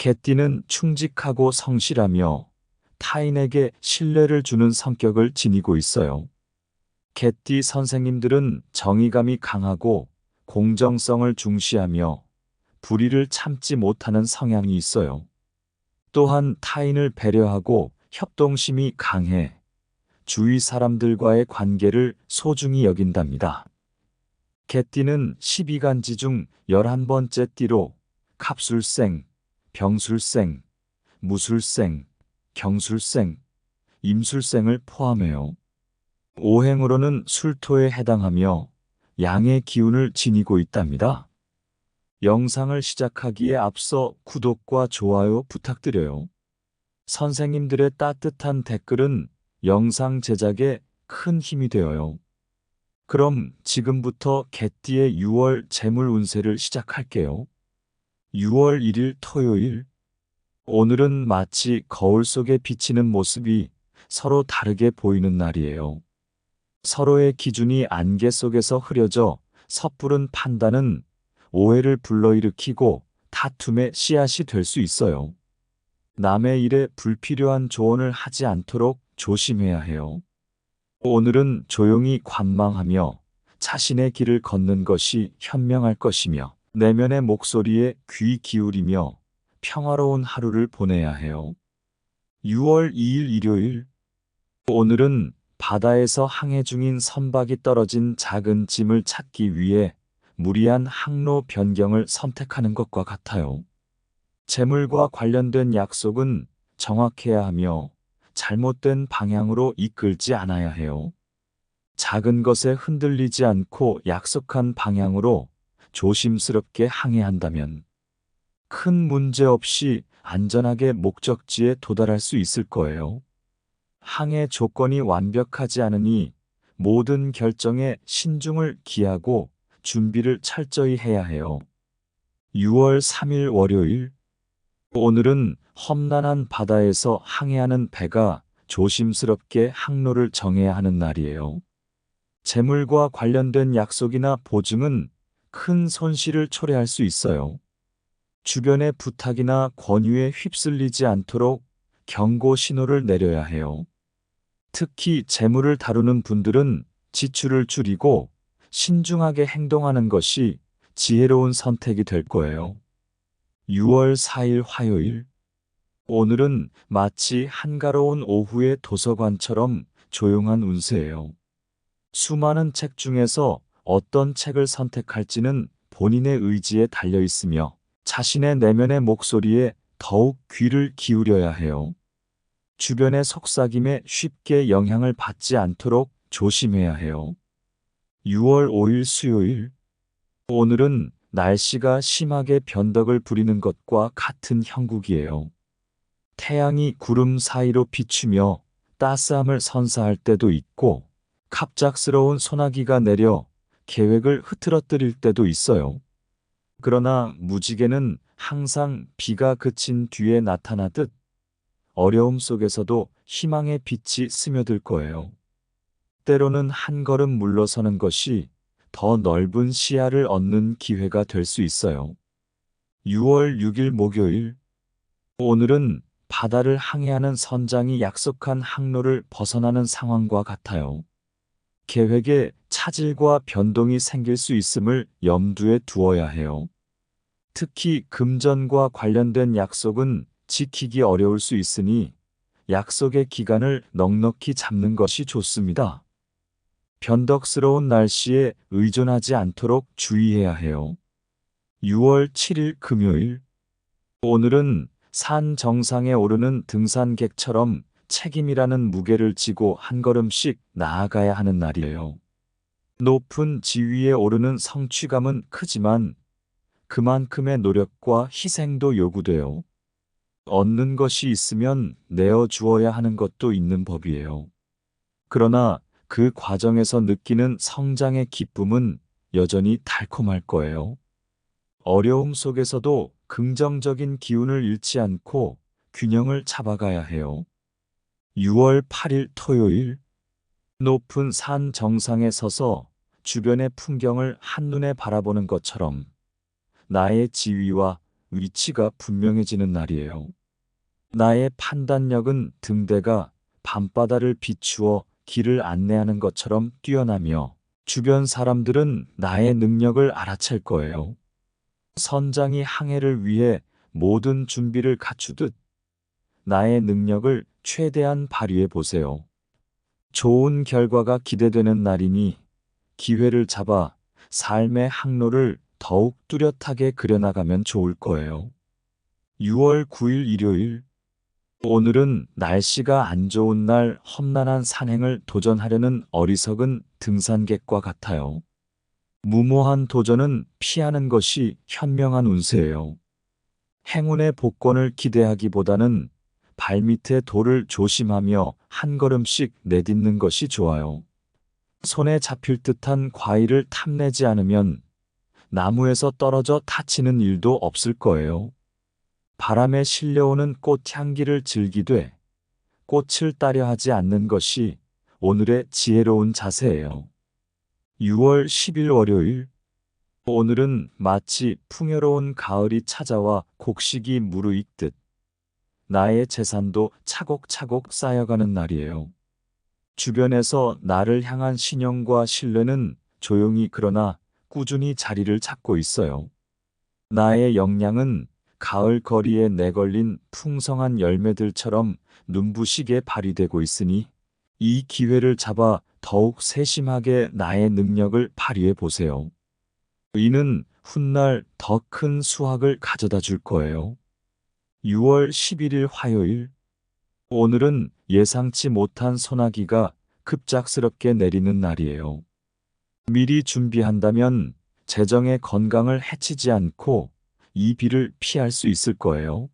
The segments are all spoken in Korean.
개띠는 충직하고 성실하며 타인에게 신뢰를 주는 성격을 지니고 있어요. 개띠 선생님들은 정의감이 강하고 공정성을 중시하며 불의를 참지 못하는 성향이 있어요. 또한 타인을 배려하고 협동심이 강해 주위 사람들과의 관계를 소중히 여긴답니다. 개띠는 12간지 중 11번째 띠로 갑술생, 병술생, 무술생, 경술생, 임술생을 포함해요. 오행으로는 술토에 해당하며 양의 기운을 지니고 있답니다. 영상을 시작하기에 앞서 구독과 좋아요 부탁드려요. 선생님들의 따뜻한 댓글은 영상 제작에 큰 힘이 되어요. 그럼 지금부터 개띠의 6월 재물 운세를 시작할게요. 6월 1일 토요일. 오늘은 마치 거울 속에 비치는 모습이 서로 다르게 보이는 날이에요. 서로의 기준이 안개 속에서 흐려져 섣부른 판단은 오해를 불러일으키고 다툼의 씨앗이 될 수 있어요. 남의 일에 불필요한 조언을 하지 않도록 조심해야 해요. 오늘은 조용히 관망하며 자신의 길을 걷는 것이 현명할 것이며 내면의 목소리에 귀 기울이며 평화로운 하루를 보내야 해요. 6월 2일 일요일 오늘은 바다에서 항해 중인 선박이 떨어진 작은 짐을 찾기 위해 무리한 항로 변경을 선택하는 것과 같아요. 재물과 관련된 약속은 정확해야 하며 잘못된 방향으로 이끌지 않아야 해요. 작은 것에 흔들리지 않고 약속한 방향으로 조심스럽게 항해한다면 큰 문제 없이 안전하게 목적지에 도달할 수 있을 거예요. 항해 조건이 완벽하지 않으니 모든 결정에 신중을 기하고 준비를 철저히 해야 해요. 6월 3일 월요일 오늘은 험난한 바다에서 항해하는 배가 조심스럽게 항로를 정해야 하는 날이에요. 재물과 관련된 약속이나 보증은 큰 손실을 초래할 수 있어요. 주변의 부탁이나 권유에 휩쓸리지 않도록 경고 신호를 내려야 해요. 특히 재물을 다루는 분들은 지출을 줄이고 신중하게 행동하는 것이 지혜로운 선택이 될 거예요. 6월 4일 화요일. 오늘은 마치 한가로운 오후의 도서관처럼 조용한 운세예요. 수많은 책 중에서 어떤 책을 선택할지는 본인의 의지에 달려 있으며 자신의 내면의 목소리에 더욱 귀를 기울여야 해요. 주변의 속삭임에 쉽게 영향을 받지 않도록 조심해야 해요. 6월 5일 수요일. 오늘은 날씨가 심하게 변덕을 부리는 것과 같은 형국이에요. 태양이 구름 사이로 비추며 따스함을 선사할 때도 있고 갑작스러운 소나기가 내려 계획을 흐트러뜨릴 때도 있어요. 그러나 무지개는 항상 비가 그친 뒤에 나타나듯 어려움 속에서도 희망의 빛이 스며들 거예요. 때로는 한 걸음 물러서는 것이 더 넓은 시야를 얻는 기회가 될 수 있어요. 6월 6일 목요일. 오늘은 바다를 항해하는 선장이 약속한 항로를 벗어나는 상황과 같아요. 계획에 차질과 변동이 생길 수 있음을 염두에 두어야 해요. 특히 금전과 관련된 약속은 지키기 어려울 수 있으니 약속의 기간을 넉넉히 잡는 것이 좋습니다. 변덕스러운 날씨에 의존하지 않도록 주의해야 해요. 6월 7일 금요일. 오늘은 산 정상에 오르는 등산객처럼 책임이라는 무게를 지고 한 걸음씩 나아가야 하는 날이에요. 높은 지위에 오르는 성취감은 크지만 그만큼의 노력과 희생도 요구돼요. 얻는 것이 있으면 내어 주어야 하는 것도 있는 법이에요. 그러나 그 과정에서 느끼는 성장의 기쁨은 여전히 달콤할 거예요. 어려움 속에서도 긍정적인 기운을 잃지 않고 균형을 잡아가야 해요. 6월 8일 토요일 높은 산 정상에 서서 주변의 풍경을 한눈에 바라보는 것처럼 나의 지위와 위치가 분명해지는 날이에요. 나의 판단력은 등대가 밤바다를 비추어 길을 안내하는 것처럼 뛰어나며 주변 사람들은 나의 능력을 알아챌 거예요. 선장이 항해를 위해 모든 준비를 갖추듯 나의 능력을 최대한 발휘해 보세요. 좋은 결과가 기대되는 날이니 기회를 잡아 삶의 항로를 더욱 뚜렷하게 그려나가면 좋을 거예요. 6월 9일 일요일 오늘은 날씨가 안 좋은 날 험난한 산행을 도전하려는 어리석은 등산객과 같아요. 무모한 도전은 피하는 것이 현명한 운세예요. 행운의 복권을 기대하기보다는 발밑에 돌을 조심하며 한 걸음씩 내딛는 것이 좋아요. 손에 잡힐 듯한 과일을 탐내지 않으면 나무에서 떨어져 다치는 일도 없을 거예요. 바람에 실려오는 꽃 향기를 즐기되 꽃을 따려 하지 않는 것이 오늘의 지혜로운 자세예요. 6월 10일 월요일 오늘은 마치 풍요로운 가을이 찾아와 곡식이 무르익듯 나의 재산도 차곡차곡 쌓여가는 날이에요. 주변에서 나를 향한 신용과 신뢰는 조용히 그러나 꾸준히 자리를 찾고 있어요. 나의 역량은 가을 거리에 내걸린 풍성한 열매들처럼 눈부시게 발휘되고 있으니 이 기회를 잡아 더욱 세심하게 나의 능력을 발휘해 보세요. 이는 훗날 더 큰 수확을 가져다 줄 거예요. 6월 11일 화요일 오늘은 예상치 못한 소나기가 급작스럽게 내리는 날이에요. 미리 준비한다면 재정의 건강을 해치지 않고 이 비를 피할 수 있을 거예요.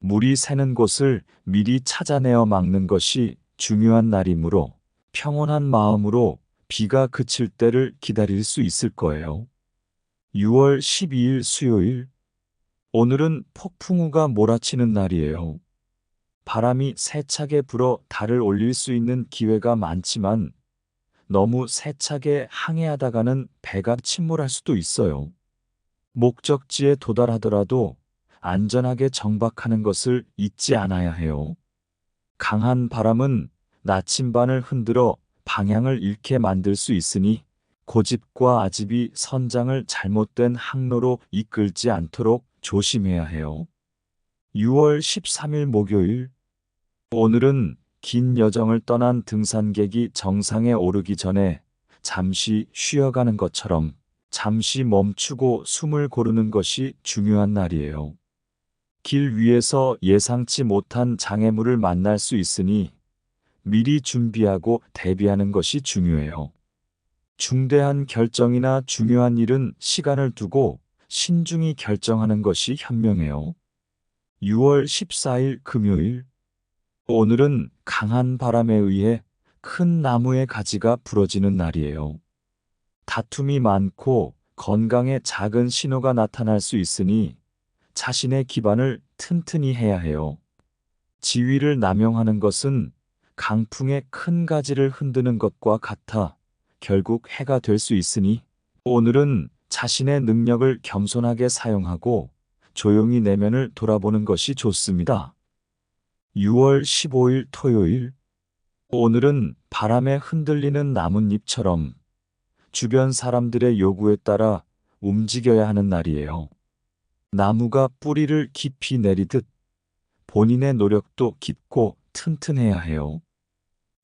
물이 새는 곳을 미리 찾아내어 막는 것이 중요한 날이므로 평온한 마음으로 비가 그칠 때를 기다릴 수 있을 거예요. 6월 12일 수요일 오늘은 폭풍우가 몰아치는 날이에요. 바람이 세차게 불어 달을 올릴 수 있는 기회가 많지만 너무 세차게 항해하다가는 배가 침몰할 수도 있어요. 목적지에 도달하더라도 안전하게 정박하는 것을 잊지 않아야 해요. 강한 바람은 나침반을 흔들어 방향을 잃게 만들 수 있으니 고집과 아집이 선장을 잘못된 항로로 이끌지 않도록 조심해야 해요. 6월 13일 목요일 오늘은 긴 여정을 떠난 등산객이 정상에 오르기 전에 잠시 쉬어가는 것처럼 잠시 멈추고 숨을 고르는 것이 중요한 날이에요. 길 위에서 예상치 못한 장애물을 만날 수 있으니 미리 준비하고 대비하는 것이 중요해요. 중대한 결정이나 중요한 일은 시간을 두고 신중히 결정하는 것이 현명해요. 6월 14일 금요일 오늘은 강한 바람에 의해 큰 나무의 가지가 부러지는 날이에요. 다툼이 많고 건강에 작은 신호가 나타날 수 있으니 자신의 기반을 튼튼히 해야 해요. 지위를 남용하는 것은 강풍의 큰 가지를 흔드는 것과 같아 결국 해가 될 수 있으니 오늘은 자신의 능력을 겸손하게 사용하고 조용히 내면을 돌아보는 것이 좋습니다. 6월 15일 토요일 오늘은 바람에 흔들리는 나뭇잎처럼 주변 사람들의 요구에 따라 움직여야 하는 날이에요. 나무가 뿌리를 깊이 내리듯 본인의 노력도 깊고 튼튼해야 해요.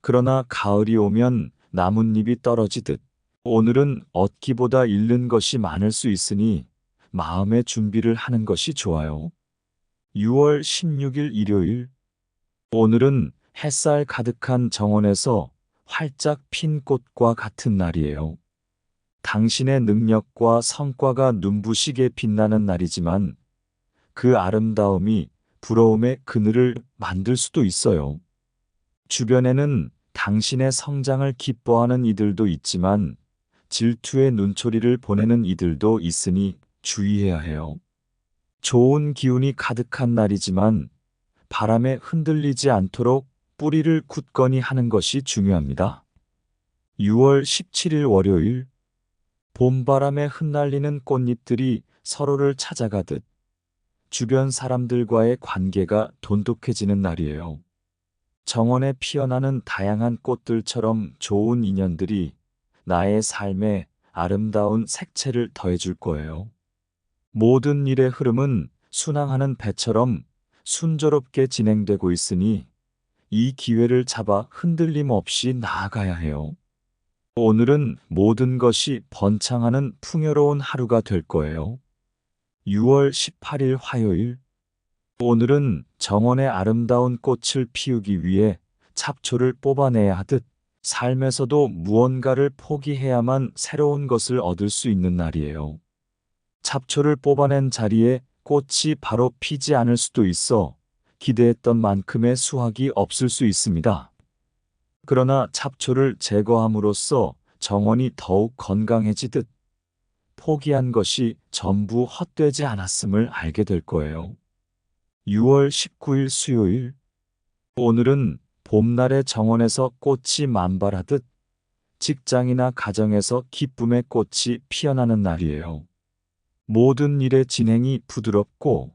그러나 가을이 오면 나뭇잎이 떨어지듯 오늘은 얻기보다 잃는 것이 많을 수 있으니 마음의 준비를 하는 것이 좋아요. 6월 16일 일요일 오늘은 햇살 가득한 정원에서 활짝 핀 꽃과 같은 날이에요. 당신의 능력과 성과가 눈부시게 빛나는 날이지만 그 아름다움이 부러움의 그늘을 만들 수도 있어요. 주변에는 당신의 성장을 기뻐하는 이들도 있지만 질투의 눈초리를 보내는 이들도 있으니 주의해야 해요. 좋은 기운이 가득한 날이지만 바람에 흔들리지 않도록 뿌리를 굳건히 하는 것이 중요합니다. 6월 17일 월요일 봄바람에 흩날리는 꽃잎들이 서로를 찾아가듯 주변 사람들과의 관계가 돈독해지는 날이에요. 정원에 피어나는 다양한 꽃들처럼 좋은 인연들이 나의 삶에 아름다운 색채를 더해줄 거예요. 모든 일의 흐름은 순항하는 배처럼 순조롭게 진행되고 있으니 이 기회를 잡아 흔들림 없이 나아가야 해요. 오늘은 모든 것이 번창하는 풍요로운 하루가 될 거예요. 6월 18일 화요일. 오늘은 정원의 아름다운 꽃을 피우기 위해 잡초를 뽑아내야 하듯 삶에서도 무언가를 포기해야만 새로운 것을 얻을 수 있는 날이에요. 잡초를 뽑아낸 자리에 꽃이 바로 피지 않을 수도 있어 기대했던 만큼의 수확이 없을 수 있습니다. 그러나 잡초를 제거함으로써 정원이 더욱 건강해지듯 포기한 것이 전부 헛되지 않았음을 알게 될 거예요. 6월 19일 수요일. 오늘은 봄날의 정원에서 꽃이 만발하듯 직장이나 가정에서 기쁨의 꽃이 피어나는 날이에요. 모든 일의 진행이 부드럽고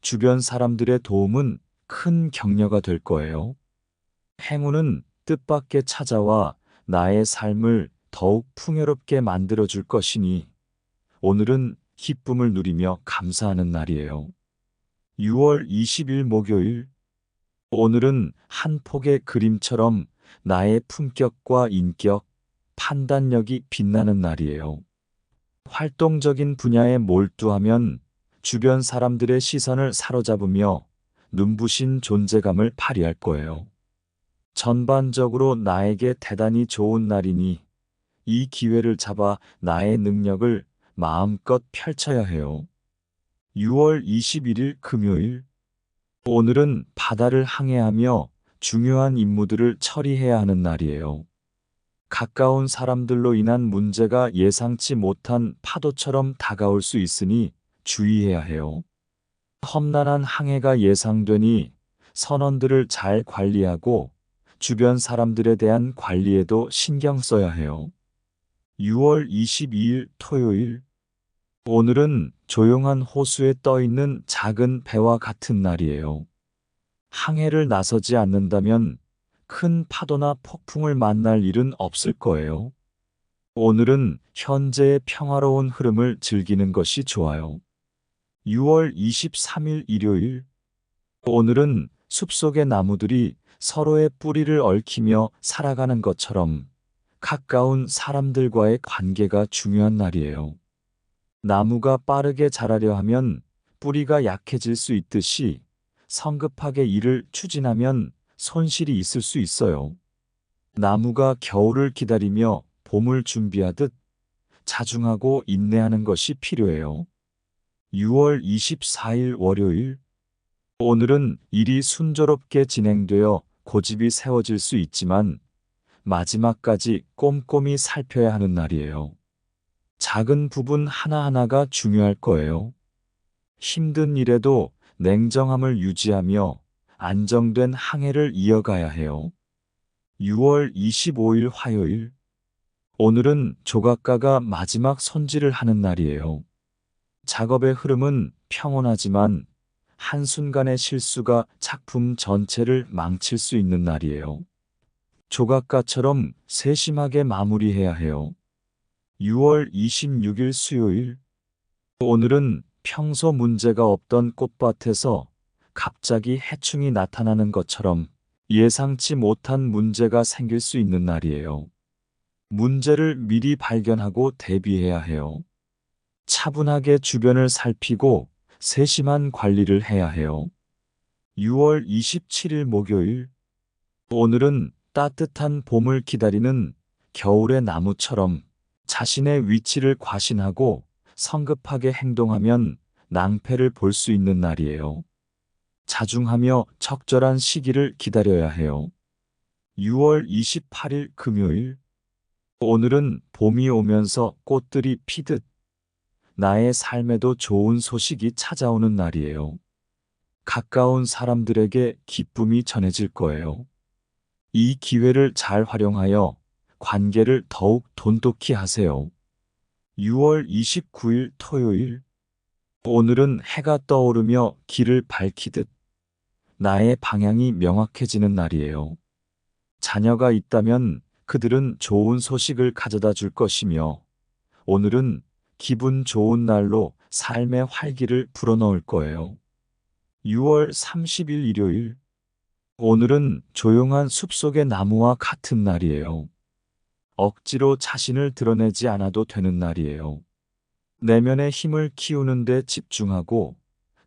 주변 사람들의 도움은 큰 격려가 될 거예요. 행운은 뜻밖의 찾아와 나의 삶을 더욱 풍요롭게 만들어 줄 것이니 오늘은 기쁨을 누리며 감사하는 날이에요. 6월 20일 목요일. 오늘은 한 폭의 그림처럼 나의 품격과 인격, 판단력이 빛나는 날이에요. 활동적인 분야에 몰두하면 주변 사람들의 시선을 사로잡으며 눈부신 존재감을 발휘할 거예요. 전반적으로 나에게 대단히 좋은 날이니 이 기회를 잡아 나의 능력을 마음껏 펼쳐야 해요. 6월 21일 금요일. 오늘은 바다를 항해하며 중요한 임무들을 처리해야 하는 날이에요. 가까운 사람들로 인한 문제가 예상치 못한 파도처럼 다가올 수 있으니 주의해야 해요. 험난한 항해가 예상되니 선원들을 잘 관리하고 주변 사람들에 대한 관리에도 신경 써야 해요. 6월 22일 토요일. 오늘은 조용한 호수에 떠 있는 작은 배와 같은 날이에요. 항해를 나서지 않는다면 큰 파도나 폭풍을 만날 일은 없을 거예요. 오늘은 현재의 평화로운 흐름을 즐기는 것이 좋아요. 6월 23일 일요일. 오늘은 숲속의 나무들이 서로의 뿌리를 얽히며 살아가는 것처럼 가까운 사람들과의 관계가 중요한 날이에요. 나무가 빠르게 자라려 하면 뿌리가 약해질 수 있듯이 성급하게 일을 추진하면 손실이 있을 수 있어요. 나무가 겨울을 기다리며 봄을 준비하듯 자중하고 인내하는 것이 필요해요. 6월 24일 월요일. 오늘은 일이 순조롭게 진행되어 고집이 세워질 수 있지만 마지막까지 꼼꼼히 살펴야 하는 날이에요. 작은 부분 하나하나가 중요할 거예요. 힘든 일에도 냉정함을 유지하며 안정된 항해를 이어가야 해요. 6월 25일 화요일. 오늘은 조각가가 마지막 손질을 하는 날이에요. 작업의 흐름은 평온하지만 한순간의 실수가 작품 전체를 망칠 수 있는 날이에요. 조각가처럼 세심하게 마무리해야 해요. 6월 26일 수요일. 오늘은 평소 문제가 없던 꽃밭에서 갑자기 해충이 나타나는 것처럼 예상치 못한 문제가 생길 수 있는 날이에요. 문제를 미리 발견하고 대비해야 해요. 차분하게 주변을 살피고 세심한 관리를 해야 해요. 6월 27일 목요일. 오늘은 따뜻한 봄을 기다리는 겨울의 나무처럼 자신의 위치를 과신하고 성급하게 행동하면 낭패를 볼 수 있는 날이에요. 자중하며 적절한 시기를 기다려야 해요. 6월 28일 금요일. 오늘은 봄이 오면서 꽃들이 피듯 나의 삶에도 좋은 소식이 찾아오는 날이에요. 가까운 사람들에게 기쁨이 전해질 거예요. 이 기회를 잘 활용하여 관계를 더욱 돈독히 하세요. 6월 29일 토요일. 오늘은 해가 떠오르며 길을 밝히듯 나의 방향이 명확해지는 날이에요. 자녀가 있다면 그들은 좋은 소식을 가져다 줄 것이며 오늘은 기분 좋은 날로 삶의 활기를 불어넣을 거예요. 6월 30일 일요일. 오늘은 조용한 숲속의 나무와 같은 날이에요. 억지로 자신을 드러내지 않아도 되는 날이에요. 내면의 힘을 키우는 데 집중하고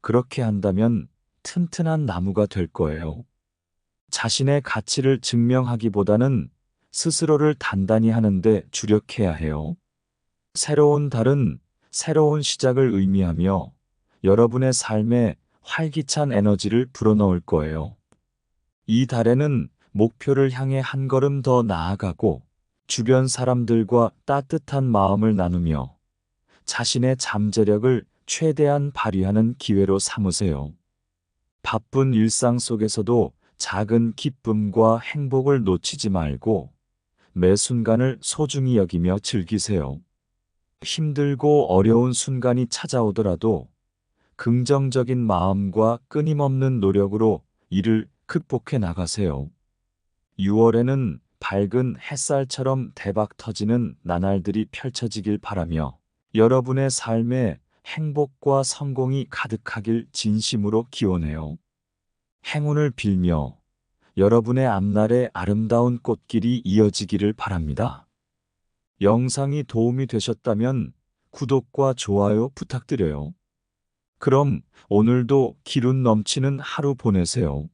그렇게 한다면 튼튼한 나무가 될 거예요. 자신의 가치를 증명하기보다는 스스로를 단단히 하는데 주력해야 해요. 새로운 달은 새로운 시작을 의미하며 여러분의 삶에 활기찬 에너지를 불어넣을 거예요. 이 달에는 목표를 향해 한 걸음 더 나아가고 주변 사람들과 따뜻한 마음을 나누며 자신의 잠재력을 최대한 발휘하는 기회로 삼으세요. 바쁜 일상 속에서도 작은 기쁨과 행복을 놓치지 말고 매 순간을 소중히 여기며 즐기세요. 힘들고 어려운 순간이 찾아오더라도 긍정적인 마음과 끊임없는 노력으로 이를 극복해 나가세요. 6월에는 밝은 햇살처럼 대박 터지는 나날들이 펼쳐지길 바라며 여러분의 삶에 행복과 성공이 가득하길 진심으로 기원해요. 행운을 빌며 여러분의 앞날에 아름다운 꽃길이 이어지기를 바랍니다. 영상이 도움이 되셨다면 구독과 좋아요 부탁드려요. 그럼 오늘도 기운 넘치는 하루 보내세요.